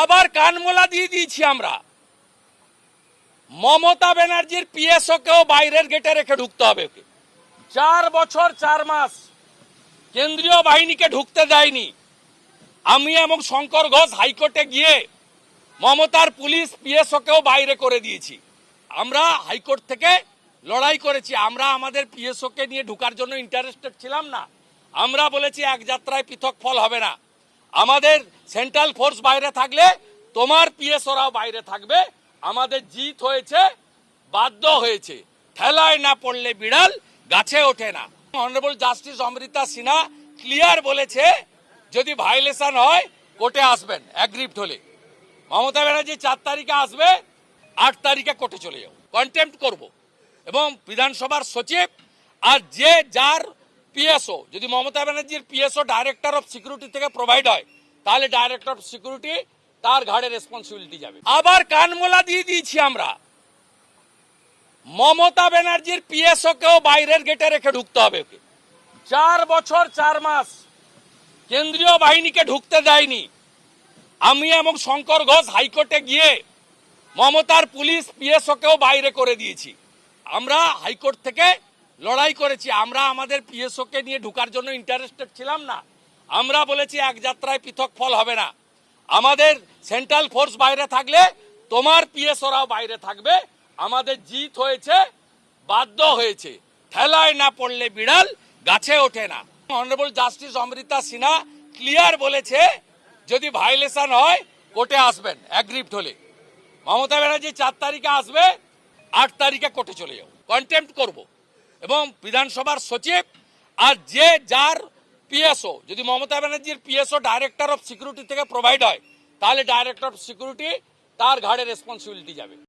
আবার কানমোলা দিয়ে দিয়েছি আমরা। মমতা ব্যানার্জির পিএসও কেও বাইরের গেটে রেখে ঢুকতে হবে ওকে। চার বছর, চার মাস কেন্দ্রীয় বাহিনীকে ঢুকতে দেয়নি। আমি এবং শঙ্কর ঘোষ হাইকোর্টে গিয়ে মমতার পুলিশ পিএসও কেও বাইরে করে দিয়েছি। আমরা হাইকোর্ট থেকে লড়াই করেছি। আমরা আমাদের পিএসও কে নিয়ে ঢুকার জন্য ইন্টারেস্টেড ছিলাম না। আমরা বলেছি, এক যাত্রায় পৃথক ফল হবে না। আমাদের সেন্ট্রাল ফোর্স বাইরে থাকলে, তোমার পিএসওরাও বাইরে থাকবে। আমাদের জিত হয়েছে, বাধ্য হয়েছে। ঠেলায় না পড়লে বিড়াল গাছে ওঠে না। Honourable justice Amrita Sinha clear বলেছে, যদি ভাইলেশন হয় কোর্টে আসবেন অ্যাগ্রিপ্ট হলে মমতা ব্যানার্জি চার তারিখে আসবে, আট তারিখে কোর্টে চলে যাও কন্টেম্প করব। এবং বিধানসভার সচিব আর যে যার পিএসও, যদি মমতা ব্যানার্জির পিএসও ডাইরেক্টর অফ সিকিউরিটি থেকে প্রোভাইড হয়, তাহলে ডাইরেক্টর অফ সিকিউরিটি তার ঘাড়ে রেসপন্সিবিলিটি যাবে। আবার কানমোলা দিয়ে দিয়েছি আমরা। মমতা ব্যানার্জির পিএসও কেও বাইরের গেটে রেখে ঢুকতে হবে ওকে। চার বছর, চার মাস কেন্দ্রীয় বাহিনীকে ঢুকতে দেয়নি। আমি এবং শঙ্কর ঘোষ হাইকোর্টে গিয়ে মমতার পুলিশ পিএসওকেও বাইরে করে দিয়েছি। আমরা হাইকোর্ট থেকে লড়াই করেছি। আমরা আমাদের পিএসওকে নিয়ে ঢুকার জন্য ইন্টারেস্টেড ছিলাম না। আমরা বলেছি, এক যাত্রায় পৃথক ফল হবে না। আমাদের সেন্ট্রাল ফোর্স বাইরে থাকলে, তোমার পিএসওরাও বাইরে থাকবে। আমাদের জিত হয়েছে, বাধ্য হয়েছে। ঠেলায় না পড়লে বিড়াল গাছে ওঠে না। Honourable justice Amrita Sinha clear বলেছে, যদি ভাইলেশন হয় কোর্টে আসবেন অ্যাগ্রিপ্ট হলে মমতা ব্যানার্জি চার তারিখে আসবে, আট তারিখে কোর্টে চলে যাও। কন্টেম্প করব। এবং বিধানসভার সচিব আর যে যার পিএসও যদি মমতা ব্যানার্জির পিএসও ডাইরেক্টর অফ সিকিউরিটি থেকে প্রোভাইড হয়, তাহলে ডাইরেক্টর অফ সিকিউরিটি তার ঘাড়ে রেসপন্সিবিলিটি যাবে।